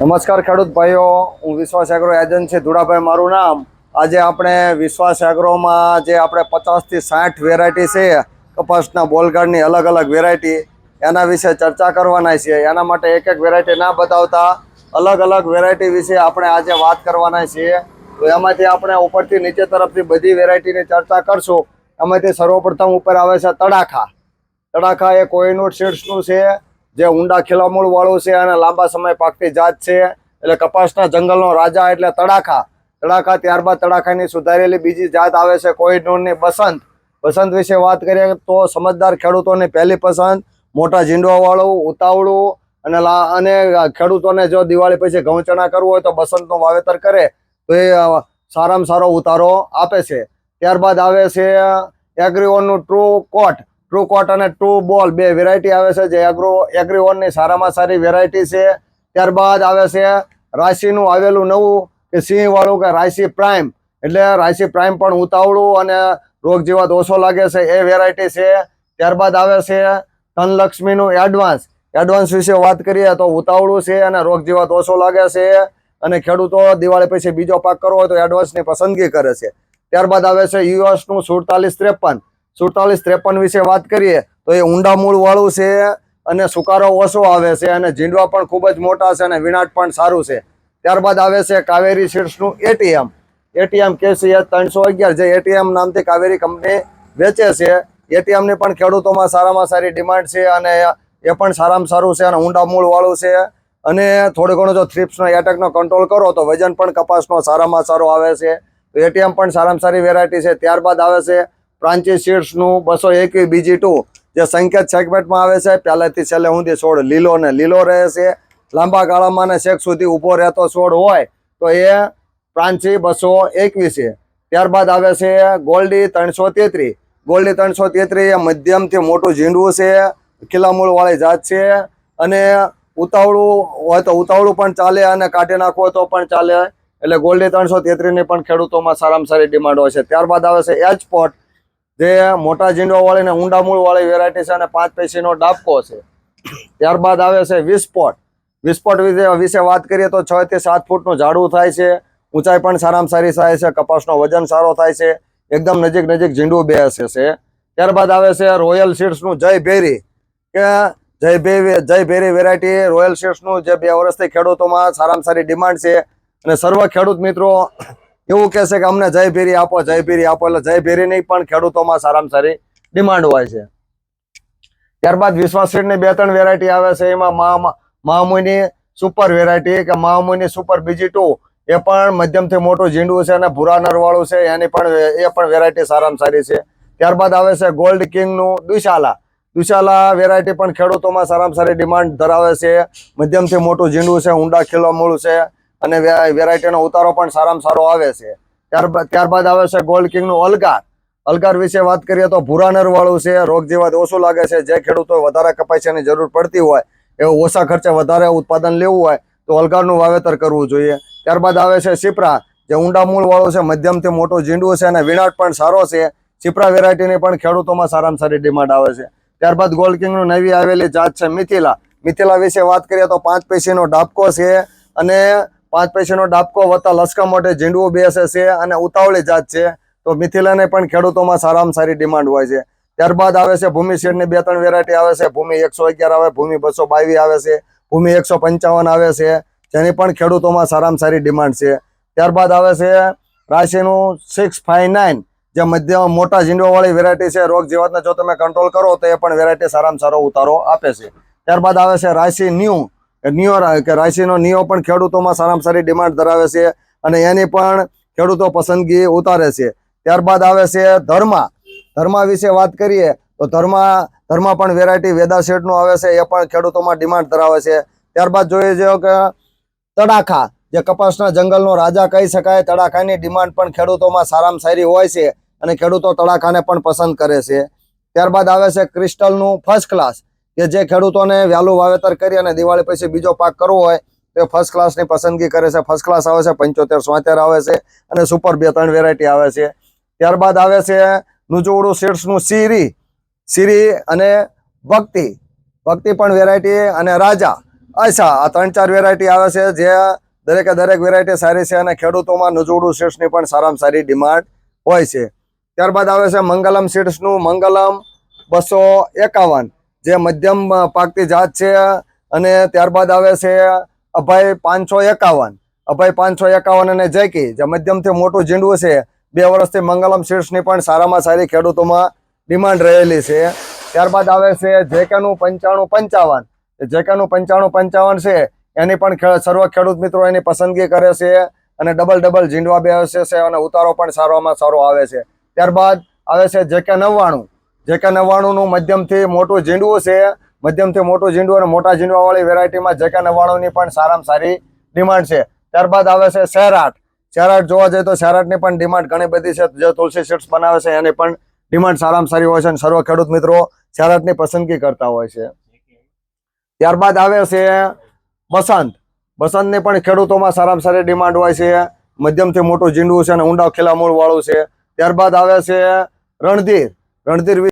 નમસ્કાર ખેડૂત ભાઈઓ, હું વિશ્વાસ એગ્રો એજન્ટ છે ધુડાભાઈ, મારું નામ. આજે આપણે વિશ્વાસ એગ્રોમાં જે આપણે પચાસથી સાઠ વેરાયટી છે, કપાસના બોલગાડની અલગ અલગ વેરાયટી એના વિશે ચર્ચા કરવાના છીએ. એના માટે એક એક વેરાયટી ના બતાવતા, અલગ અલગ વેરાયટી વિશે આપણે આજે વાત કરવાના છીએ. તો એમાંથી આપણે ઉપરથી નીચે તરફથી બધી વેરાયટીની ચર્ચા કરશું. એમાંથી સર્વપ્રથમ ઉપર આવે છે તડાખા. તડાખા એ કોઈનૂર સીડ્સનું છે. જે ઊંડા ખીલામૂળ વાળું છે અને લાંબા સમય પાકતી જાત છે. એટલે કપાસના જંગલનો રાજા એટલે તડાખા. તડાખા ત્યારબાદ તડાખાની સુધારેલી બીજી જાત આવે છે કોહિનૂરની બસંત. બસંત વિશે વાત કરીએ તો સમજદાર ખેડૂતોની પહેલી પસંદ મોટા ઝીંડવા વાળું, ઉતાવળું અને અને ખેડૂતોને જો દિવાળી પછી ઘઉં ચણા કરવું હોય તો બસંતનું વાવેતર કરે, તો એ સારામાં સારો ઉતારો આપે છે. ત્યારબાદ આવે છે એગ્રીઓનનું ટ્રુ કોટ ટ્રુ કોટ અને ટ્રુ બોલ બે વેરાયટી આવે છે. જે એગ્રો એગ્રીઓનની સારામાં સારી વેરાયટી છે. ત્યારબાદ આવે છે રાશિનું આવેલું નવું કે સિંહ વાળું કે રાશિ પ્રાઇમ એટલે રાશિ પ્રાઇમ પણ ઉતાવળું અને રોગ જીવાત ઓછો લાગે છે એ વેરાયટી છે. ત્યારબાદ આવે છે ધનલક્ષ્મીનું એડવાન્સ એડવાન્સ વિશે વાત કરીએ તો ઉતાવળું છે અને રોગ જીવાત ઓછો લાગે છે. અને ખેડૂતો દિવાળી પછી બીજો પાક કરવો હોય તો એડવાન્સની પસંદગી કરે છે. ત્યારબાદ આવે છે યુએસનું સુડતાલીસ ત્રેપન. સુડતાલીસ ત્રેપન વિશે વાત કરીએ, તો એ ઊંડા મૂળ વાળું છે અને સુકારો ઓછો આવે છે અને ઝીંડવા પણ ખૂબ જ મોટા છે અને વિનાટ પણ સારું છે. ત્યારબાદ આવે છે કાવેરી સીડ્સનું એટીએમ. એટીએમ કેસીએસ ત્રણસો અગિયાર, જે એટીએમ નામથી કાવેરી કંપની વેચે છે. એટીએમની પણ ખેડૂતોમાં સારામાં સારી ડિમાન્ડ છે અને એ પણ સારામાં સારું છે અને ઊંડા મૂળ વાળું છે. અને થોડું ઘણું જો થ્રિપ્સનો એટેકનો કંટ્રોલ કરો, તો વજન પણ કપાસનો સારામાં સારો આવે છે. એટીએમ પણ સારામાં સારી વેરાયટી છે. ત્યારબાદ આવે છે પ્રાંચી સીડ્સનું બસો એકવી બીજી ટુ જે સંકેત સેગમેન્ટમાં આવે છે, પહેલેથી છેલ્લે સુધી છોડ લીલો ને લીલો રહે છે. લાંબા ગાળામાં ને શેક સુધી ઊભો રહેતો છોડ હોય, તો એ પ્રાંચી બસો એકવીસ ત્યારબાદ આવે છે ગોલ્ડી ત્રણસો તેત્રીસ. ગોલ્ડી ત્રણસો તેત્રીસ એ મધ્યમથી મોટું ઝીંડવું છે ખીલામૂળવાળી જાત છે. અને ઉતાવળું હોય તો ઉતાવળું પણ ચાલે અને કાઢી નાખવો તો પણ ચાલે. એટલે ગોલ્ડી ત્રણસો તેત્રીસની પણ ખેડૂતોમાં સારામાં સારી ડિમાન્ડ હોય છે. ત્યારબાદ આવે છે એચ પોટ જે મોટા ઝીંડો વાળી ને ઊંડા મૂળ વાળી વેરાયટી છે અને પાંચ પૈસીનો ડાબકો છે. ત્યારબાદ આવે છે વિસ્ફોટ. વિસ્ફોટ વિશે વાત કરીએ તો છ થી સાત ફૂટનું ઝાડવું થાય છે. ઊંચાઈ પણ સારામાં સારી થાય છે. કપાસનો વજન સારો થાય છે. એકદમ નજીક નજીક ઝીંડું બેસે છે. ત્યારબાદ આવે છે રોયલ સીડ્સનું જય ભેરી. કે જય ભેરી જય ભેરી વેરાયટી રોયલ સીડ્સનું જે બે વર્ષથી ખેડૂતોમાં સારામાં સારી ડિમાન્ડ છે. અને સર્વ ખેડૂત મિત્રો એવું કહે છે કે અમને જય ભેરી આપો, જય ભેરી આપો. એટલે જય ભેરીની પણ ખેડૂતોમાં સારામાં સારી ડિમાન્ડ હોય છે. ત્યારબાદ વિશ્વાસ સીડની બે ત્રણ વેરાયટી આવે છે. એમાં મહા, મહામુની સુપર વેરાયટી કે મહામુની સુપર બીજી ટુ એ પણ મધ્યમથી મોટું ઝીંડું છે અને ભૂરા નરવાળું છે. એની પણ એ પણ વેરાયટી સારામાં સારી છે. ત્યારબાદ આવે છે ગોલ્ડ કિંગનું દુશાલા. દુશાલા વેરાયટી પણ ખેડૂતોમાં સારામાં સારી ડિમાન્ડ ધરાવે છે. મધ્યમથી મોટું ઝીંડું છે, ઊંડા ખીલો મૂળ છે. અને વેરાયટીનો ઉતારો પણ સારામાં સારો આવે છે. ત્યારબાદ ત્યારબાદ આવે છે ગોલ્ડ કિંગનું અલગાર અલગાર વિશે વાત કરીએ તો ભૂરા નર વાળું છે, રોગ જીવાત ઓછું લાગે છે. જે ખેડૂતો વધારે કપાસિયાની જરૂર પડતી હોય એવું ઓછા ખર્ચે વધારે ઉત્પાદન લેવું હોય, તો અલગારનું વાવેતર કરવું જોઈએ. ત્યારબાદ આવે છે સિપ્રા જે ઊંડા મૂળ વાળું છે, મધ્યમથી મોટું ઝીંડું છે અને વિનાટ પણ સારો છે. સિપ્રા વેરાયટીની પણ ખેડૂતોમાં સારામાં સારી ડિમાન્ડ આવે છે. ત્યારબાદ ગોલ્ડ કિંગનું નવી આવેલી જાત છે મિથિલા. મિથિલા વિશે વાત કરીએ તો પાંચ પૈસીનો ડાબકો છે અને પાંચ પૈસાનો ડાબકો વત્તા લસકા માટે ઝીંડવું બેસે છે અને ઉતાવળી જાત છે. તો મિથિલાને પણ ખેડૂતોમાં સારામાં સારી ડિમાન્ડ હોય છે. ત્યારબાદ આવે છે ભૂમિ શેડની બે ત્રણ વેરાયટી આવે છે. ભૂમિ એકસો અગિયાર આવે, ભૂમિ બસો બાવીસ આવે છે, ભૂમિ એકસો પંચાવન આવે છે. જેની પણ ખેડૂતોમાં સારામાં સારી ડિમાન્ડ છે. ત્યારબાદ આવે છે રાશિનું સિક્સ ફાઈવ નાઇન જે મધ્ય મોટા ઝીંડવાવાળી વેરાયટી છે. રોગ જીવાતને જો તમે કંટ્રોલ કરો તો એ પણ વેરાયટી સારામાં સારો ઉતારો આપે છે. ત્યારબાદ આવે છે રાશિ ન્યૂ નિયો કે રાશિનો નિયો પણ ખેડૂતોમાં સારામાં સારી ડિમાન્ડ ધરાવે છે અને એની પણ ખેડૂતો પસંદગી ઉતારે છે. ત્યારબાદ આવે છે ધર્મા. ધર્મા વિશે વાત કરીએ તો ધર્મા ધર્મા પણ વેરાયટી વેદા શેડનું આવે છે, એ પણ ખેડૂતોમાં ડિમાન્ડ ધરાવે છે. ત્યારબાદ જોઈએ છે કે તડાખા. જે કપાસના જંગલનો રાજા કહી શકાય, તડાખાની ડિમાન્ડ પણ ખેડૂતોમાં સારામાં સારી હોય છે અને ખેડૂતો તડાખાને પણ પસંદ કરે છે. ત્યારબાદ આવે છે ક્રિસ્ટલનું ફર્સ્ટ ક્લાસ કે જે ખેડૂતોને વહેલું વાવેતર કરી અને દિવાળી પછી બીજો પાક કરવો હોય, તો ફર્સ્ટ ક્લાસની પસંદગી કરે છે. ફર્સ્ટ ક્લાસ આવે છે, પંચોતેર, સોતેર આવે છે અને સુપર બે, ત્રણ વેરાયટી આવે છે. ત્યારબાદ આવે છે નુજોડું સીડ્સનું સીરી સીરી અને ભક્તિ. ભક્તિ પણ વેરાયટી અને રાજા. અચ્છા, આ ત્રણ, ચાર વેરાયટી આવે છે જે દરેકે દરેક વેરાયટી સારી છે અને ખેડૂતોમાં નજોડું સીડ્સની પણ સારામાં સારી ડિમાન્ડ હોય છે. ત્યારબાદ આવે છે મંગલમ સીડ્સનું મંગલમ બસો એકાવન. જે મધ્યમ પાકતી જાત છે અને ત્યારબાદ આવે છે અભય પાંચસો એકાવન. અભય પાંચસો એકાવન અને જૈકી, જે મધ્યમથી મોટું ઝીંડવું છે, બે વર્ષથી મંગલમ સીડ્સની પણ સારામાં સારી ખેડૂતોમાં ડિમાન્ડ રહેલી છે. ત્યારબાદ આવે છે જેકેનું પંચાણું પંચાવન. જેકેનું પંચાણું પંચાવન છે, એની પણ સર્વ ખેડૂત મિત્રો એની પસંદગી કરે છે અને ડબલ ડબલ ઝીંડવા બેસે છે અને ઉતારો પણ સારામાં સારો આવે છે. ત્યારબાદ આવે છે જેકે નવ્વાણું. જેકે નવ્વાણુંનું મધ્યમથી મોટું ઝીંડવું છે. મધ્યમથી મોટું ઝીંડવું અને મોટા ઝીંડવાવાળી વેરાયટીમાં જેકે નવ્વાણુંની પણ સારામાં સારી ડિમાન્ડ છે. ત્યારબાદ આવે છે શેરાટ શેરાટ જોવા જઈએ તો શેરાટની પણ ડિમાન્ડ ઘણી બધી છે. જે તુલસી સીડ્સ બનાવે છે એની પણ ડિમાન્ડ સારામાં સારી હોય છે અને સર્વ ખેડૂત મિત્રો શેરાટની પસંદગી કરતા હોય છે. ત્યારબાદ આવે છે બસંત. બસંતની પણ ખેડૂતોમાં સારામાં સારી ડિમાન્ડ હોય છે. મધ્યમથી મોટું ઝીંડવું છે અને ઊંડા ખીલા વાળું છે. ત્યારબાદ આવે છે રણધીર. રણધીર